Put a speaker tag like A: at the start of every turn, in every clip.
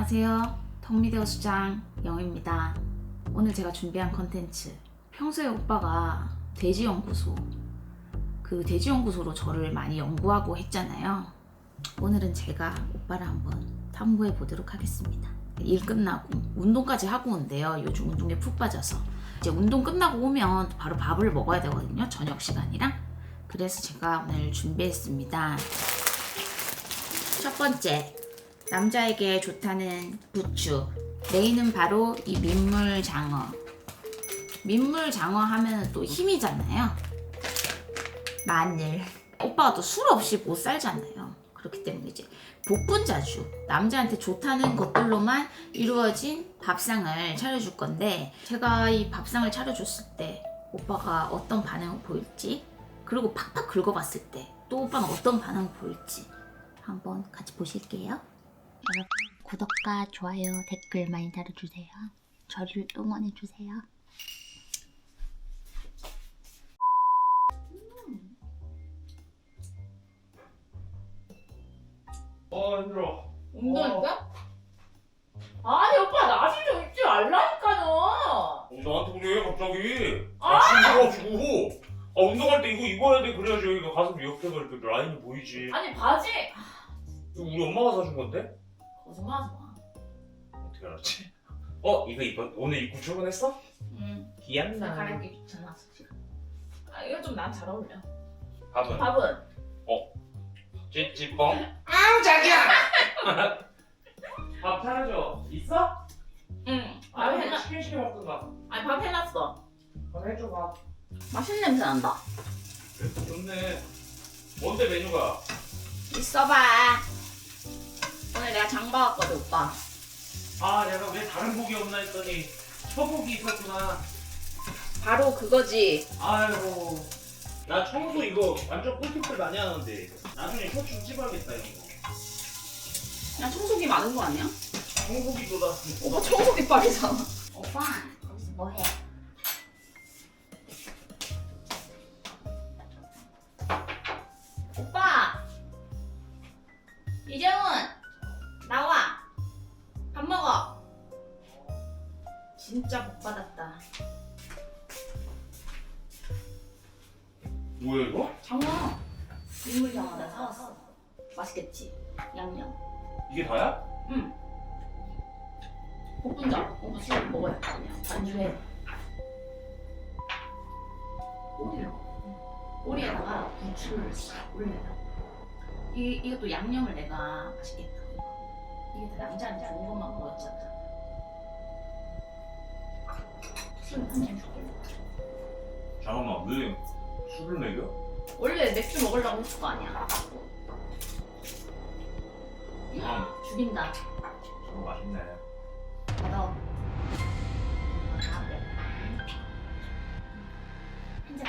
A: 안녕하세요. 턱미디어 수장 영입니다. 오늘 제가 준비한 컨텐츠. 평소에 오빠가 돼지연구소, 그 돼지연구소로 저를 많이 연구하고 했잖아요. 오늘은 제가 오빠를 한번 탐구해 보도록 하겠습니다. 일 끝나고 운동까지 하고 온대요. 요즘 운동에 푹 빠져서. 이제 운동 끝나고 오면 바로 밥을 먹어야 되거든요. 저녁 시간이랑. 그래서 제가 오늘 준비했습니다. 첫 번째, 남자에게 좋다는 부추. 메인은 바로 이 민물 장어. 민물 장어 하면 또 힘이잖아요. 마늘. 오빠가 또 술 없이 못 살잖아요. 그렇기 때문에 이제 복분자주. 남자한테 좋다는 것들로만 이루어진 밥상을 차려줄 건데, 제가 이 밥상을 차려줬을 때, 오빠가 어떤 반응을 보일지, 그리고 팍팍 긁어봤을 때, 또 오빠는 어떤 반응을 보일지, 한번 같이 보실게요.
B: 여러분 구독과 좋아요 댓글 많이 달아주세요. 저를 응원해주세요.
C: 어 힘들어.
D: 운동할까? 아니 오빠 나시 좀 입지 말라니까요.
C: 어, 나한테 그래 갑자기.
D: 아!
C: 아 힘들어가지고. 아 운동할 때 이거 입어야 돼 그래야지 여기가 가슴 옆에가 이렇게 라인이 보이지.
D: 아니 바지
C: 이거 우리 엄마가 사준 건데?
D: 거짓말하지 마.
C: 어떻게 알았지? 어 이거 입어 오늘 입고 출근했어?
D: 응. 나
C: 귀엽나?
D: 가르기 귀찮아 사실. 아 이거 좀난 잘 어울려.
C: 밥은?
D: 밥은
C: 찌찌뽕. 아우 자기야. 밥 차려줘. 있어?
D: 응. 밥
C: 아니
D: 해놨.
C: 치킨 시켜 먹든가.
D: 아니 밥 해놨어.
C: 밥 해줘 밥.
D: 맛있는 냄새 난다.
C: 좋네. 뭔데 메뉴가?
D: 있어봐. 오늘 내가 장 봐왔거든 오빠.
C: 아 내가 왜 다른 곡이 없나 했더니 초복이 있었구나.
D: 바로 그거지.
C: 아이고 나 청소 이거 완전 꿀팁들 많이 하는데 나중에 쇼츠 찍어야겠다 이거
D: 그냥 청소기 많은 거 아니야?
C: 청소기보다
D: 오빠 청소기 빨이잖아.
B: 오빠 거기서 뭐해?
C: 뭐야 이거?
D: 장어! 민물 장어 나 사왔어. 맛있겠지? 양념.
C: 이게 다야?
D: 응. 볶음자. 오빠 술 먹어야 돼. 그냥 반주해. 꼬리로. 꼬리에다가 부추를 싹 올려요. 이, 이것도 양념을 내가 맛있겠다. 이게 다 남자한테 좋은 것만 먹었잖아. 술 한잔 줄게.
C: 잠깐만 왜 술을 먹여?
D: 원래 맥주 먹으려고 했을 거 아니야.
C: 아
D: 죽인다.
C: 저거 맛있네
D: 너. 한잔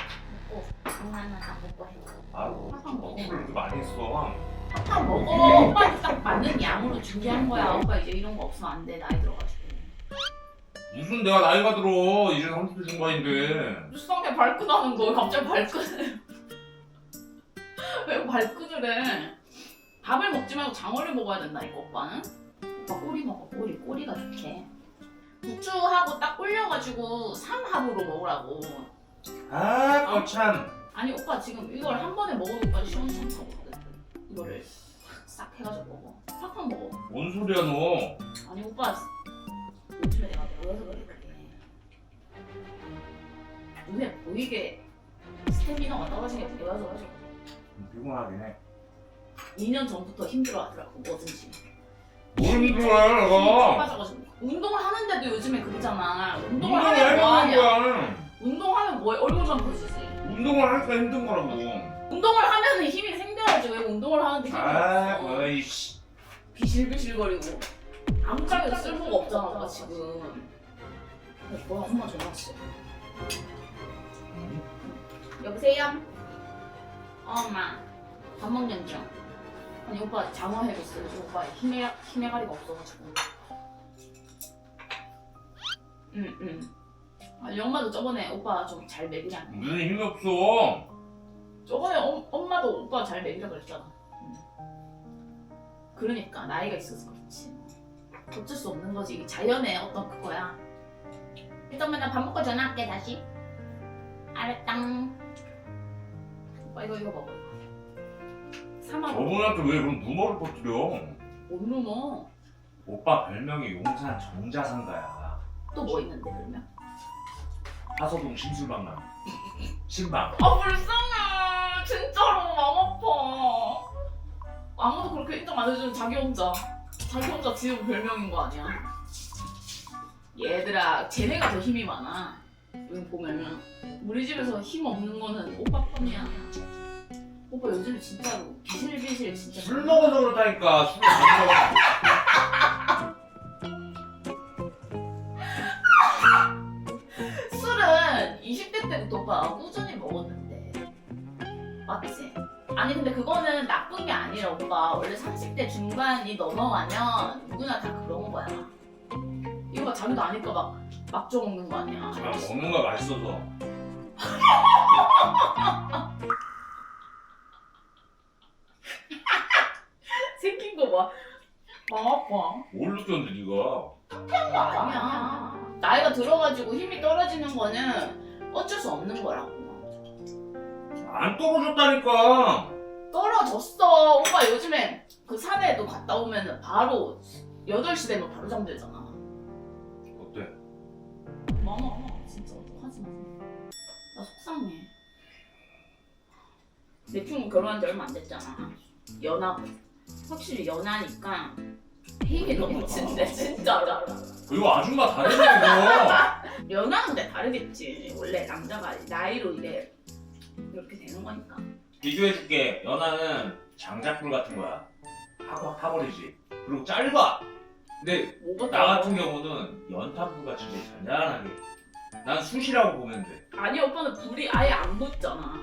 D: 먹고 장난은 안 먹고 해.
C: 아이고
D: 한번 먹어.
C: 술을 이렇게 많이 했어
D: 한 먹어. 오빠 딱 맞는 양으로 준비한 거야. 오빠 이제 이런 거 없으면 안 돼. 나이 들어가지고.
C: 무슨 내가 나이가 들어 이제 30대 중반인데
D: 수성에 발끈하는 거 갑자기 발끈해. 왜 발끈을 해? 밥을 먹지 말고 장어를 먹어야 된다니까 오빠는. 오빠 꼬리 먹어 꼬리 꼬리가 좋대. 부추하고 딱 불려가지고 삼합으로 먹으라고.
C: 아 거참
D: 아니 오빠 지금 이걸 한 번에 먹어도 오빠 시원찮다거든. 이거를 싹 해가지고 먹어. 팍팍 먹어.
C: 뭔 소리야 너
D: 아니 오빠 보이게 스태미너가 떨어진 게 배워서 그래
C: 피곤하긴 해.
D: 2년 전부터 힘들어하더라고 뭐든지.
C: 뭘 힘들어해 내가?
D: 빠져가지고. 운동을 하는데도 요즘에 그러잖아. 운동을
C: 운동을
D: 하면
C: 해야
D: 뭐하냐
C: 거야.
D: 운동하면 뭐해? 얼굴 좀 보시지.
C: 운동을 하니까 힘든 거라고.
D: 운동을 하면 힘이 생겨야지. 왜 운동을 하는데 힘이
C: 아
D: 없어?
C: 어이씨.
D: 비실비실거리고. 아무짝에도 쓸모가 없잖아 오빠 지금. 뭐야 엄마 전화 왔어 여보세요? 어, 엄마 밥 먹는 중 아니 오빠 장어 해줬어요 지금 오빠 힘에, 힘에 가리가 없어가지고 응응 아니 엄마도 저번에 오빠 좀 잘 먹이라
C: 무슨 힘이 없어
D: 저번에 엄, 엄마도 오빠 잘 먹이라 그랬잖아 응. 그러니까 나이가 있어서 그렇지 어쩔 수 없는 거지. 이게 자연의 어떤 그거야.
B: 일단만 나밥 먹고 전화할게 다시. 알았당.
D: 오빠 이거 이거 먹어. 사마 먹어.
C: 저분한테 왜 그런 루머를 퍼뜨려?
D: 뭔 루머?
C: 오빠 별명이 용산 정자상가야.
D: 또뭐 있는데 그러면?
C: 하서동 심술방남. 신방.
D: 아 불쌍해. 진짜로 마음 아파. 아무도 그렇게 인정 안 해주는 자기 혼자. 자기 혼자 지은 별명인 거 아니야? 얘들아, 쟤네가 더 힘이 많아. 여기 보면은 우리 집에서 힘 없는 거는 오빠 뿐이야. 오빠 요즘에 진짜로 비실비실 진짜.
C: 술 먹어서 그렇다니까. 술을 안 먹어.
D: 술은 20대 때부터 오빠가 꾸준히 먹었는데 맞지? 아니 근데 그거는 나쁜 게 아니라 오빠 원래 30대 중반이 넘어가면 누구나 다 그런 거야 이거 봐 자기도 아니까 막 막줘 먹는 거 아니야
C: 그냥 먹는 거 맛있어서.
D: 생긴 거봐 마음 아파
C: 뭘 느꼈는데 네가?
D: 그거 아니야 나이가 들어가지고 힘이 떨어지는 거는 어쩔 수 없는 거라고
C: 안 떨어졌다니까.
D: 떨어졌어. 오빠 요즘에 그 산에도 갔다 오면 바로 8시 되면 바로 잠들잖아.
C: 어때?
D: 마마, 진짜 어떡하지 마. 나 속상해. 내 친구 결혼한 지 얼마 안 됐잖아. 연하고. 확실히 연하니까 힘이 넘친데 진짜로.
C: 그리고 아줌마 다르네 이거.
D: 연하는데 다르겠지. 원래 남자가 나이로 이래 이렇게 되는 거니까.
C: 비교해줄게. 연하는 장작불 같은 거야. 하고 확 타버리지. 그리고 짧아. 근데
D: 뭐가
C: 나
D: 더-
C: 같은 경우는 연탄불 같이 되게 잔잔하게. 난 숯이라고 보면 돼.
D: 아니 오빠는 불이 아예 안 붙잖아.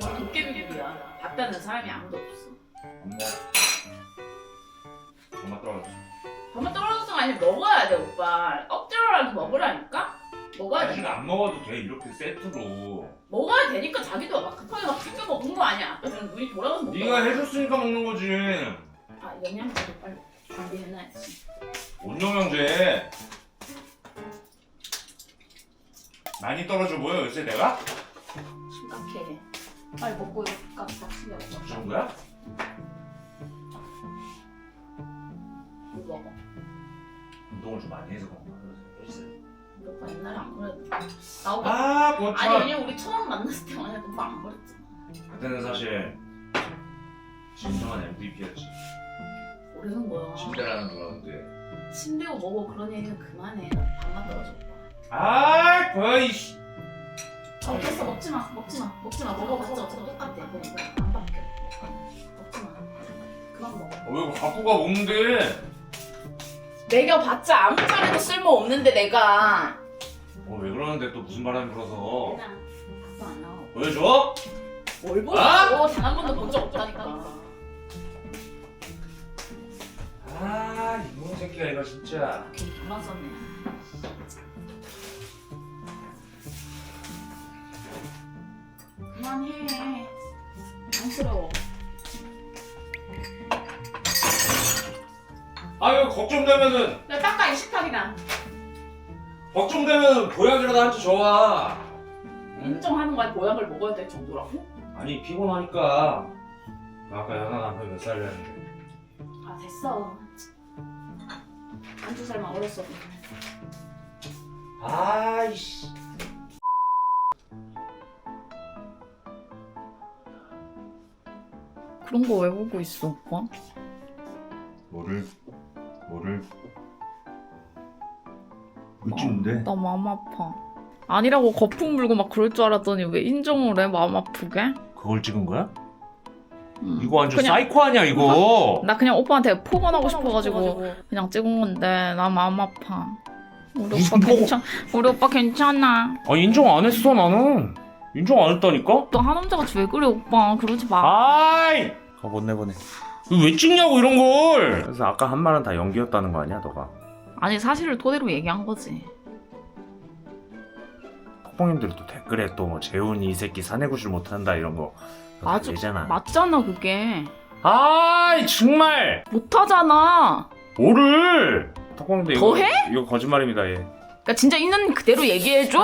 D: 거의 도깨비불이야. 봤다는 사람이 아무도 없어.
C: 안 먹어. 정말 떨어졌어.
D: 밥만 떨어졌으면 아니 먹어야 돼 오빠. 억지로라도 먹으라니까. 먹어야
C: 사실
D: 돼.
C: 안 먹어도 돼 이렇게 세트로.
D: 먹어야 되니까 자기도 막 급하게 막 챙겨 먹은 거 아니야. 아까 전에 눈이 돌아가서 먹
C: 네가 해줬으니까 먹는 거지.
D: 아 영양제도 빨리 준비해놔야지.
C: 온영형제. 많이 떨어져 보여 요새 내가?
D: 심각해. 빨리 먹고 챙겨 먹어.
C: 그 정도야?
D: 이거 먹어.
C: 운동을 좀 많이 해서 그런 거야. 그래서
D: 우리 오빠 옛날에 안 그래도 나 오빠
C: 아,
D: 아니
C: 고참.
D: 왜냐면 우리 처음 만났을 때만 해도 오빠 안 그랬잖아.
C: 그때는 사실 진정한 MVP였지.
D: 모르는 거야.
C: 침대라는 그러는데.
D: 침대고 뭐고 그런 얘기는 그만해. 나 밥만 떨어져.
C: 아, 뭐야 이씨.
D: 아, 됐어 먹지 마 먹지 마 먹지 마 먹어봤자 어차피 똑같아 뭐, 뭐, 안 바뀌어 먹지 마 그만 먹어
C: 어, 왜 갖고 가 먹는데?
D: 먹여봤자 아무 말에도 쓸모 없는데 내가
C: 어, 왜 그러는데 또 무슨 바람이 불어서?
D: 얘나 밥도 안 나와
C: 보여줘?
D: 뭘 보고
C: 아?
D: 단 한 번도 본 적 없다니까
C: 새끼가 이거 진짜.
D: 돈안 썼네 그만해 안쓰러워
C: 아, 이거 걱정되면은,
D: 나 닦아 이 식탁이나
C: 걱정되면 보약이라도 한주 줘와.
D: 인정하는 거야 보약을 먹어야 될 정도라고?
C: 아니, 피곤하니까. 아까 연하 남편 몇 살이었는데.
D: 아 됐어 한두 살만 어렸어
C: 아이씨.
D: 그런 거 왜 보고 있어 오빠?
C: 뭐를, 뭐를.
E: 나 마음 아파. 아니라고 거품 물고 막 그럴 줄 알았더니 왜 인정을 해? 마음 아프게?
C: 그걸 찍은 거야?
E: 음.
C: 이거 완전
E: 그냥-
C: 사이코 아니야, 이거?
E: 나 그냥 오빠한테 폭언하고 싶어가지고 그냥 찍은 건데 나 마음 아파. 우리
C: 무슨
E: 오빠
C: 폭언?
E: 괜찮? 우리 오빠 괜찮아.
C: 아, 인정 안 했어, 나는. 인정 안 했다니까?
E: 또한 남자같이 왜 그래 오빠? 그러지 마.
C: 아이! 아, 못 내보내. 왜 찍냐고, 이런 걸! 그래서 아까 한 말은 다 연기였다는 거 아니야, 너가?
E: 아니 사실을 토대로 얘기한 거지.
C: 톡방님들이 또 댓글에 또 뭐 재훈이 이 새끼 사내구실 못한다 이런 거
E: 맞아.
C: 되잖아.
E: 맞잖아 그게.
C: 아이 정말
E: 못하잖아.
C: 뭐를? 턱광대
D: 더 해?
C: 이거 거짓말입니다 얘.
D: 그러니까 진짜 있는 그대로 얘기해줘?